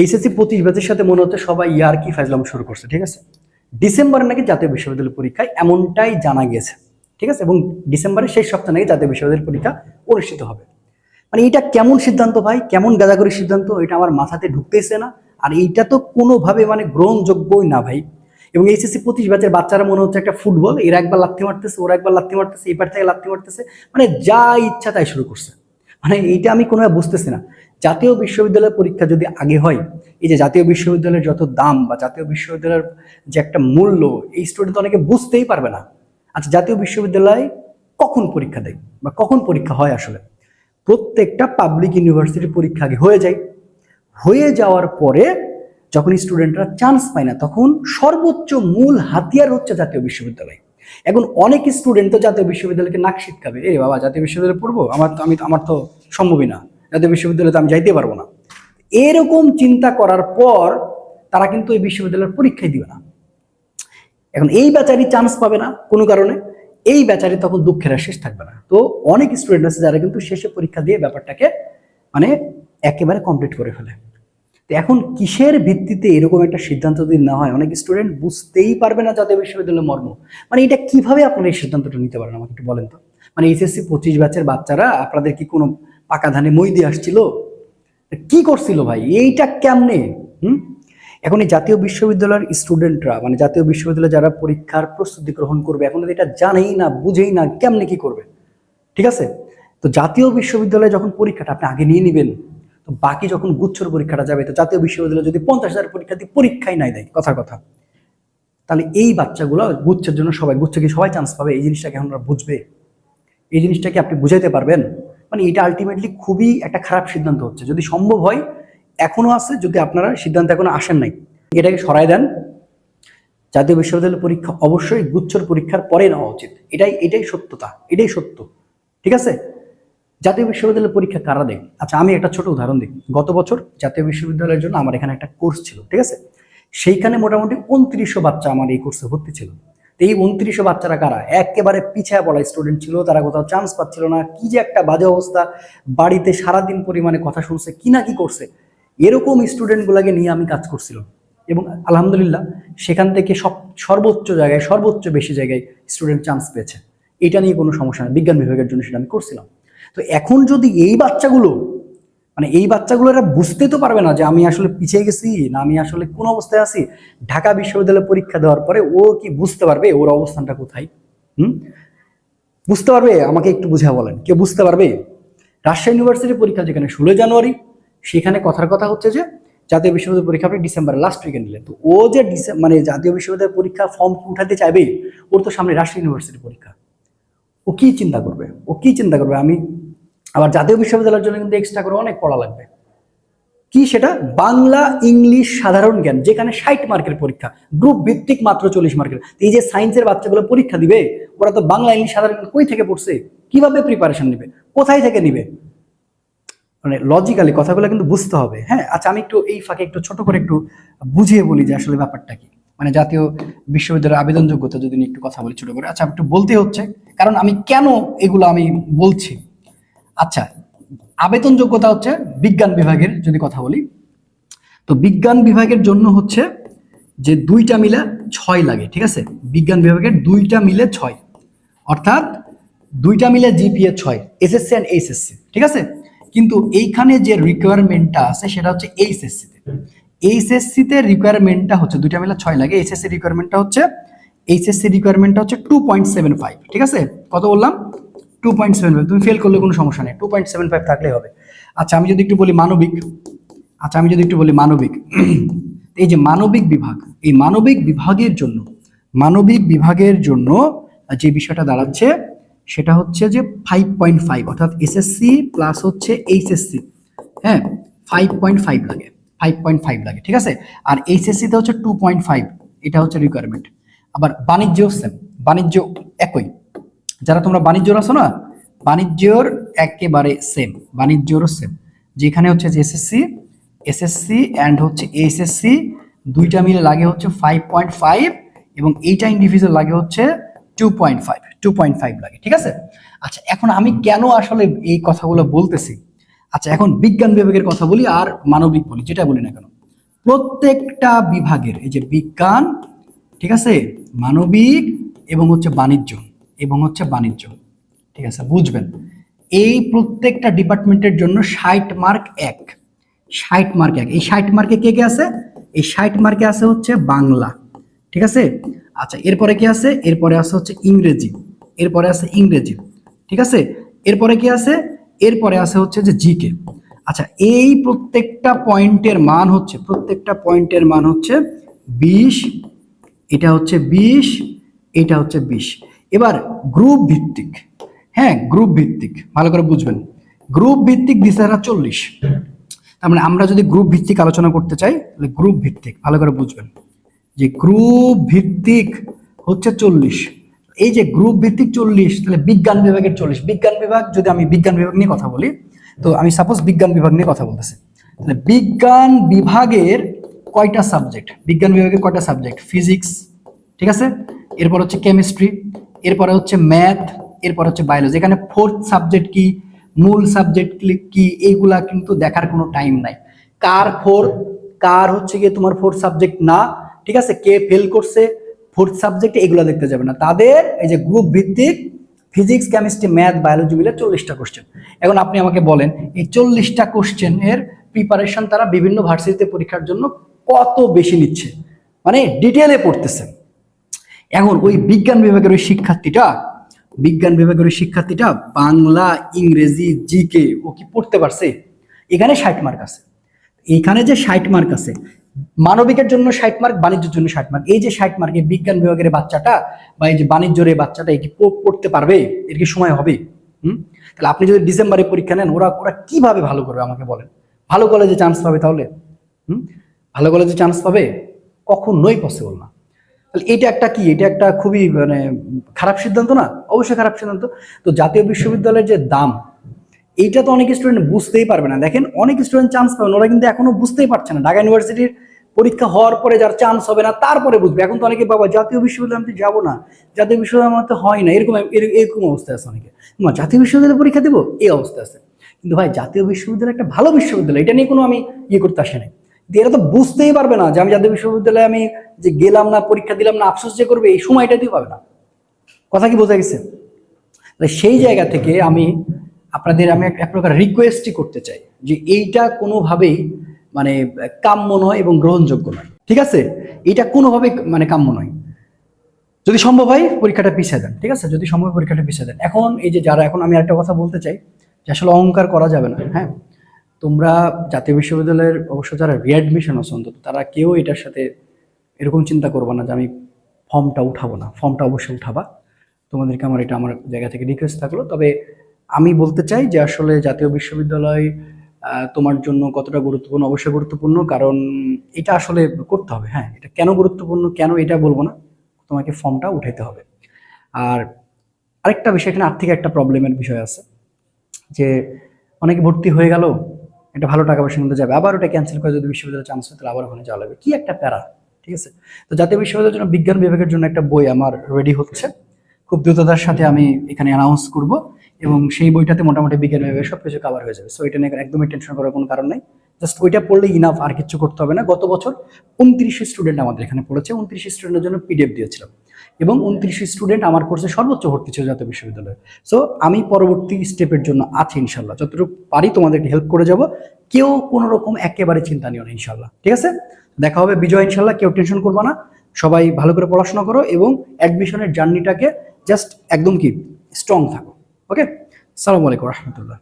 HSC পঁচিশ ব্যাচের সাথে মনে হচ্ছে সবাই ইয়ার কি ফাইজলাম শুরু করছে, ঠিক আছে? ডিসেম্বরে নাকি জাতীয় বিশ্ববিদ্যালয় পরীক্ষায় এমনটাই জানা গিয়েছে ঠিক আছে? এবং ডিসেম্বরের শেষ সপ্তাহে নাকি জাতীয় বিশ্ববিদ্যালয় পরীক্ষা অনুষ্ঠিত হবে। মানে এটা কেমন সিদ্ধান্ত ভাই? কেমন গাদাগরি সিদ্ধান্ত? এটা আমার মাথাতে ঢুকতেছে না। আর এইটা তো কোনোভাবে মানে গ্রহণযোগ্যই না ভাই। এবং এইচএসসি পঁচিশ ব্যাচের বাচ্চারা মনে হচ্ছে একটা ফুটবল, এরা একবার লাথি মারতেছে, ওরা একবার লাথি মারতেছে এবার থেকে লাথি মারতেছে মানে যা ইচ্ছা তাই শুরু করছে। মানে এইটা আমি কোনোভাবে বুঝতেছি না। জাতীয় বিশ্ববিদ্যালয়ের পরীক্ষা যদি আগে হয়, এই যে জাতীয় বিশ্ববিদ্যালয়ের যত দাম বা জাতীয় বিশ্ববিদ্যালয়ের যে একটা মূল্য, এই স্টুডেন্ট অনেকে বুঝতেই পারবে না। আচ্ছা জাতীয় বিশ্ববিদ্যালয় কখন পরীক্ষা দেয় বা কখন পরীক্ষা হয় আসলে? প্রত্যেকটা পাবলিক ইউনিভার্সিটির পরীক্ষা আগে হয়ে যায়। হয়ে যাওয়ার পরে যখন স্টুডেন্টরা চান্স পায় না, তখন সর্বোচ্চ মূল হাতিয়ার হচ্ছে জাতীয় বিশ্ববিদ্যালয়। এখন অনেক স্টুডেন্ট তো জাতীয় বিশ্ববিদ্যালয়কে নাক শিটকাবে এ বাবা, জাতীয় বিশ্ববিদ্যালয়ে পড়ব? আমার তো, আমি আমার তো সম্ভবই না। জাতীয় বিশ্ববিদ্যালয়ে আমি যাইতে পারব না। এরকম চিন্তা করার পর তারা কিন্তু এই বিশ্ববিদ্যালয়ের পরীক্ষায় দিবে না। এখন এই বেচারি চান্স পাবে না কোনো কারণে, এই বেচারি তখন দুঃখের শেষ থাকবে না। তো অনেক স্টুডেন্ট আছে যারা কিন্তু শেষে পরীক্ষা দিয়ে ব্যাপারটাকে মানে একেবারে কমপ্লিট করে ফেলে। তো এখন কিসের ভিত্তিতে এরকম একটা সিদ্ধান্ত যদি না হয়, অনেক স্টুডেন্ট বুঝতেই পারবে না জাতীয় বিশ্ববিদ্যালয়ের মর্ম। মানে এটা কীভাবে আপনারা এই সিদ্ধান্তটা নিতে পারেন আমাকে একটু বলেন তো? মানে এইচএসসি পঁচিশ ব্যাচের বাচ্চারা, আপনাদের কি কোনো পাকা ধানে মই দিয়ে আসছিল। কি করছিল ভাই? এইটা কেমনে? হুম? এখন এই জাতীয় বিশ্ববিদ্যালয়ের স্টুডেন্টরা মানে জাতীয় বিশ্ববিদ্যালয়ে যারা পরীক্ষার প্রস্তুতি গ্রহণ করবে, এখন এটা জানেই না, বুঝেই না, কেমনে কি করবে? ঠিক আছে? তো জাতীয় বিশ্ববিদ্যালয়ে যখন পরীক্ষাটা আপনি আগে নিয়ে নেবেন, তো বাকি যখন গুচ্ছর পরীক্ষাটা যাবে, তো জাতীয় বিশ্ববিদ্যালয়ে যদি পঞ্চাশ হাজার পরীক্ষা দিয়ে পরীক্ষাই নাই দেয় কথার কথা, তাহলে এই বাচ্চাগুলো গুচ্ছের জন্য সবাই গুচ্ছে কি সবাই চান্স পাবে, এই জিনিসটাকে এখন বুঝবে। এই জিনিসটাকে আপনি বুঝাইতে পারবেন। মানে এটা আলটিমেটলি খুবই একটা খারাপ সিদ্ধান্ত হচ্ছে। যদি সম্ভব হয়, এখনও আছে, যদি আপনারা সিদ্ধান্ত এখনও আসেন নাই, এটাকে সরাই দেন। জাতীয় বিশ্ববিদ্যালয় পরীক্ষা অবশ্যই গুচ্ছর পরীক্ষার পরে নেওয়া উচিত। এটাই এটাই সত্যতা, এটাই সত্য। ঠিক আছে? জাতীয় বিশ্ববিদ্যালয়ের পরীক্ষা কারা দেয়? আচ্ছা আমি একটা ছোট উদাহরণ দিই। গত বছর জাতীয় বিশ্ববিদ্যালয়ের জন্য আমার এখানে একটা কোর্স ছিল, ঠিক আছে? সেইখানে মোটামুটি উনত্রিশশো বাচ্চা আমার এই কোর্সে ভর্তি ছিল। এই উনত্রিশশো বাচ্চারা কারা? একেবারে পিছায় পড়া স্টুডেন্ট ছিল, তারা কোথাও চান্স পাচ্ছিল না। কি যে একটা বাজে অবস্থা। বাড়িতে সারাদিন পরিমাণে কথা শুনছে, কি না কি করছে? এরকম স্টুডেন্টগুলোকে নিয়ে আমি কাজ করছিলাম। এবং আলহামদুলিল্লাহ, সেখান থেকে সব সর্বোচ্চ জায়গায়, সর্বোচ্চ বেশি জায়গায় স্টুডেন্ট চান্স পেয়েছে। এটা নিয়ে কোনো সমস্যা নেই। বিজ্ঞান বিভাগের জন্য সেটা আমি করছিলাম। তো এখন যদি এই বাচ্চাগুলো মানে এই বাচ্চাগুলো এরা বুঝতে তো পারবে না যে আমি আসলে পিছিয়ে গেছি, না আমি আসলে কোন অবস্থায় আছি। ঢাকা বিশ্ববিদ্যালয়ে পরীক্ষা দেওয়ার পরে ও কি বুঝতে পারবে ওর অবস্থানটা কোথায়? হুম? বুঝতে পারবে? আমাকে একটু বুঝা বলেন। কেউ বুঝতে পারবে? রাজশাহী ইউনিভার্সিটির পরীক্ষা যেখানে ষোলোই জানুয়ারি, সেখানে কথার কথা হচ্ছে যে জাতীয় বিশ্ববিদ্যালয় পরীক্ষা আপনি ডিসেম্বরের লাস্ট উইকে নিলেন তো ও যে মানে জাতীয় বিশ্ববিদ্যালয় পরীক্ষা ফর্ম উঠাতে চাইবে? ওর তো সামনে রাজশাহী ইউনিভার্সিটির পরীক্ষা। ও কি চিন্তা করবে? ও কি চিন্তা করবে? আমি আবার জাতীয় বিশ্ববিদ্যালয়ের জন্য কিন্তু এক্সট্রা করে অনেক পড়া লাগবে। কি সেটা? বাংলা, ইংলিশ, সাধারণ জ্ঞান, যেখানে ষাট মার্কের পরীক্ষা গ্রুপ ভিত্তিক মাত্র চল্লিশ মার্কের। এই যে সায়েন্সের বাচ্চাগুলো পরীক্ষা দিবে, ওরা তো বাংলা, ইংলিশ, সাধারণ কই থেকে পড়ছে? কীভাবে প্রিপারেশন নেবে? কোথায় থেকে নিবে? মানে লজিক্যালি কথাগুলো কিন্তু বুঝতে হবে। হ্যাঁ আচ্ছা আমি একটু এই ফাঁকে একটু ছোট করে একটু বুঝিয়ে বলি যে আসলে ব্যাপারটা কি। মানে জাতীয় বিশ্ববিদ্যালয়ের আবেদন যোগ্যতা যদি একটু কথা বলি ছোট করে। আচ্ছা একটু বলতে হচ্ছে, কারণ আমি কেন এগুলো আমি বলছি? আচ্ছা আবেদন যোগ্যতা হচ্ছে বিজ্ঞান বিভাগের যদি কথা বলি। তো বিজ্ঞান বিভাগের জন্য হচ্ছে যে দুইটা মিলে ছয় লাগে, ঠিক আছে? বিজ্ঞান বিভাগের দুইটা মিলে ছয়। অর্থাৎ দুইটা মিলে জিপিএ ছয়, এসএসসি অ্যান্ড এইচএসসি, ঠিক আছে? কিন্তু এইখানে যে রিকোয়ারমেন্টটা আছে সেটা হচ্ছে এইচএসসিতে। এইচএসসিতে রিকোয়ারমেন্টটা হচ্ছে দুইটা মিলে ছয় লাগে, এইচএসসি রিকোয়ারমেন্টটা হচ্ছে, এইচএসসি রিকোয়ারমেন্টটা হচ্ছে টু পয়েন্ট সেভেন ফাইভ ঠিক আছে? কত বললাম? টু পয়েন্ট সেভেন ফাইভ তুমি ফেল করলে কোনো সমস্যা নেই। টু পয়েন্ট সেভেন ফাইভ থাকলেই হবে। আচ্ছা আমি যদি একটু বলি মানবিক। আচ্ছা আমি যদি একটু বলি মানবিক। এই যে মানবিক বিভাগ, এই মানবিক বিভাগের জন্য, মানবিক বিভাগের জন্য যে বিষয়টা দাঁড়াচ্ছে, সেটা হচ্ছে যে ফাইভ পয়েন্ট ফাইভ অর্থাৎ এসএসসি প্লাস হচ্ছে এইচএসসি হ্যাঁ ফাইভ পয়েন্ট ফাইভ লাগে ফাইভ পয়েন্ট ফাইভ লাগে, ঠিক আছে? আর এইচএসসিতে হচ্ছে টু পয়েন্ট ফাইভ এটা হচ্ছে রিকোয়ারমেন্ট আবার বাণিজ্য সেম বাণিজ্য একই। যারা তোমরা বাণিজ্যর আছো না, বাণিজ্যর একেবারে সেম বাণিজ্যরও সেম যেখানে হচ্ছে যে এসএসসি এসএসসি অ্যান্ড হচ্ছে এইচএসসি দুইটা মিলে লাগে হচ্ছে ফাইভ পয়েন্ট ফাইভ এবং এইটা ইন্ডিভিজুয়াল লাগে হচ্ছে two point five two point five লাগে, ঠিক আছে? আচ্ছা এখন আমি কেন আসলে এই কথাগুলো বলতেছি? আচ্ছা এখন বিজ্ঞান বিভাগের কথা বলি আর মানবিক বলি, যেটা বলি না কেন? প্রত্যেকটা বিভাগের, এই যে বিজ্ঞান, ঠিক আছে? মানবিক এবং হচ্ছে বাণিজ্য। এবং হচ্ছে বাণিজ্য। ঠিক আছে, বুঝবেন? এই প্রত্যেকটা ডিপার্টমেন্টের জন্য ষাট মার্ক এক। ষাট মার্ক এক। এই ষাট মার্কে কে কে আছে? এই ষাট মার্কে আছে হচ্ছে বাংলা। ঠিক আছে? আচ্ছা এরপরে কি আছে? এরপরে আছে হচ্ছে ইংরেজি। এরপরে আছে ইংরেজি। ঠিক আছে? এরপরে কি আছে? এরপরে আছে হচ্ছে যে জিকে। আচ্ছা এই প্রত্যেকটা পয়েন্টের মান হচ্ছে, প্রত্যেকটা পয়েন্টের মান হচ্ছে বিশ, এটা হচ্ছে বিশ, এটা হচ্ছে বিশ। এবার গ্রুপ ভিত্তিক। হ্যাঁ গ্রুপ ভিত্তিক, ভালো করে বুঝবেন। গ্রুপ ভিত্তিক দিছে এরা চল্লিশ। তার মানে আমরা যদি গ্রুপ ভিত্তিক আলোচনা করতে চাই, তাহলে গ্রুপ ভিত্তিক, ভালো করে বুঝবেন। যে গ্রুপ ভিত্তিক হচ্ছে চল্লিশ। এই যে গ্রুপ ভিত্তিক চল্লিশ, তাহলে বিজ্ঞান বিভাগের চল্লিশ। বিজ্ঞান বিভাগ, যদি আমি বিজ্ঞান বিভাগ নিয়ে কথা বলি, তো আমি সাপোজ বিজ্ঞান বিভাগ নিয়ে কথা বলতেছি। তাহলে বিজ্ঞান বিভাগের কয়টা সাবজেক্ট বিজ্ঞান বিভাগের কয়টা সাবজেক্ট ফিজিক্স ঠিক আছে? এরপর হচ্ছে কেমিস্ট্রি এরপরে হচ্ছে ম্যাথ এরপর হচ্ছে বায়োলজি এখানে ফোর্থ সাবজেক্ট কি, মূল সাবজেক্ট কি এইগুলা কিন্তু দেখার কোনো টাইম নাই। কার ফোর্থ কার হচ্ছে গিয়ে তোমার ফোর্থ সাবজেক্ট না? ঠিক আছে? কে ফেল করছে? ফোর্থ সাবজেক্ট এগুলো দেখতে যাবে না। তাদের এই যে গ্রুপ ভিত্তিক ফিজিক্স কেমিস্ট্রি ম্যাথ বায়োলজি মিলে চল্লিশটা কোশ্চেন এখন আপনি আমাকে বলেন, এই চল্লিশটা কোশ্চেন এর প্রিপারেশন তারা বিভিন্ন ভার্সিটিতে পরীক্ষার জন্য কত বেশি নিচ্ছে? মানে ডিটেলে পড়তেছে। এখন ওই বিজ্ঞান বিভাগের ওই শিক্ষার্থীটা, বিজ্ঞান বিভাগের ওই শিক্ষার্থীটা বাংলা, ইংরেজি জিকে ও কি পড়তে পারছে? এখানে ষাট মার্ক আছে। এখানে যে ষাট মার্ক আছে, মানবিকের জন্য ষাট মার্ক বাণিজ্যের জন্য ষাট মার্ক এই যে ষাট মার্ক বিজ্ঞান বিভাগের বাচ্চাটা বা এই যে বাণিজ্যের এই বাচ্চাটা এই কি পড়তে পারবে? এর কি সময় হবে? হুম? তাহলে আপনি যদি ডিসেম্বরে পরীক্ষা নেন, ওরা ওরা কীভাবে ভালো করবে আমাকে বলেন? ভালো কলেজে চান্স পাবে তাহলে? হুম? ভালো কলেজে চান্স পাবে? কখনোই পসিবল না। এটা একটা কি? এটা একটা খুবই মানে খারাপ সিদ্ধান্ত না? অবশ্যই খারাপ সিদ্ধান্ত। তো জাতীয় বিশ্ববিদ্যালয়ের যে দাম, এইটা তো অনেক স্টুডেন্ট বুঝতেই পারবে না। দেখেন, অনেক স্টুডেন্ট চান্স পাবেন ওরা কিন্তু এখনও বুঝতেই পারছে না। ঢাকা ইউনিভার্সিটির পরীক্ষা হওয়ার পরে যার চান্স হবে না, তারপরে বুঝবে। এখন তো অনেকে বাবা, জাতীয় বিশ্ববিদ্যালয় আমি যাব না। জাতীয় বিশ্ববিদ্যালয় আমার তো হয় না। এরকম এরকম অবস্থা আছে অনেকে। মা, জাতীয় বিশ্ববিদ্যালয়ে পরীক্ষা দেবো? এই অবস্থা আছে। কিন্তু ভাই, জাতীয় বিশ্ববিদ্যালয় একটা ভালো বিশ্ববিদ্যালয়। এটা নিয়ে কোনো আমি ইয়ে করতে আসি নাই। এরা তো বুঝতেই পারবে না যে আমি জাতীয় বিশ্ববিদ্যালয়ে আমি যে গেলাম না, পরীক্ষা দিলাম না, আফসোস যে করবে, এই সময়টাতেই পাবে না। কথা কি বোঝা গেছে? সেই জায়গা থেকে আমি আপনাদের, আমি এক প্রকার রিকোয়েস্টই করতে চাই যে এইটা কোনোভাবেই মানে কাম্য নয় এবং গ্রহণযোগ্য নয়। ঠিক আছে? এটা কোনোভাবেই মানে কাম্য নয়। যদি সম্ভব হয়, পরীক্ষাটা পিছিয়ে দেন। ঠিক আছে? যদি সম্ভব পরীক্ষাটা পিছিয়ে দেন। এখন এই যে যারা, এখন আমি একটা কথা বলতে চাই যে আসলে অহংকার করা যাবে না হ্যাঁ? তোমরা জাতীয় বিশ্ববিদ্যালয়ের অবশ্য যারা রিঅ্যাডমিশন আছে অন্তত, তারা কেউ এটার সাথে এরকম চিন্তা করবে না যে আমি ফর্মটা উঠাবো না। ফর্মটা অবশ্যই উঠাবা। তোমাদেরকে আমার এটা আমার জায়গা থেকে রিকোয়েস্ট থাকল। তবে আমি বলতে চাই যে আসলে জাতীয় বিশ্ববিদ্যালয় তোমার জন্য কতটা গুরুত্বপূর্ণ? অবশ্যই গুরুত্বপূর্ণ, কারণ এটা আসলে করতে হবে। হ্যাঁ এটা কেন গুরুত্বপূর্ণ, কেন এটা বলব না? তোমাকে ফর্মটা উঠাইতে হবে। আর আরেকটা বিষয়, এখানে আর্থিক একটা প্রবলেমের বিষয় আছে। যে অনেকে ভর্তি হয়ে গেল একটা ভালো টাকা পয়সা কিন্তু যাবে। আবার ওটা ক্যান্সেল করে যদি বিশ্ববিদ্যালয়ে চান্স হয়, তাহলে আবার ওখানে যাওয়া লাগবে। কি একটা প্যারা, ঠিক আছে? তো জাতীয় বিশ্ববিদ্যালয়ের জন্য বিজ্ঞান বিভাগের জন্য একটা বই আমার রেডি হচ্ছে। খুব দ্রুততার সাথে আমি এখানে অ্যানাউন্স করব এবং সেই বইটাতে মোটামুটি বিজ্ঞান বিভাগের সব কিছু কভার হয়ে যাবে। সো এটা নিয়ে একদমই টেনশন করার কোনো কারণ নেই। জাস্ট ওইটা পড়লে ইনাফ আর কিছু করতে হবে না। গত বছর উনত্রিশ স্টুডেন্ট আমাদের এখানে পড়েছে। উনত্রিশ স্টুডেন্টের জন্য পিডিএফ দিয়েছিলাম। এবং উনত্রিশ স্টুডেন্ট আমার কোর্সে সর্বোচ্চ ভর্তি ছিল জাতীয় বিশ্ববিদ্যালয়ে। সো আমি পরবর্তী স্টেপের জন্য আছি ইনশাল্লাহ যতটুকু পারি তোমাদেরকে হেল্প করে যাব। কেউ কোনো রকম একেবারে চিন্তা নিও না, ইনশাল্লাহ। ঠিক আছে? দেখা হবে বিজয়, ইনশাল্লাহ, কেউ টেনশন করব না। সবাই ভালো করে পড়াশোনা করো এবং অ্যাডমিশনের জার্নিটাকে জাস্ট একদম কি স্ট্রং থাকো। ওকে সালামু আলাইকুম, রহমতুল্লাহ।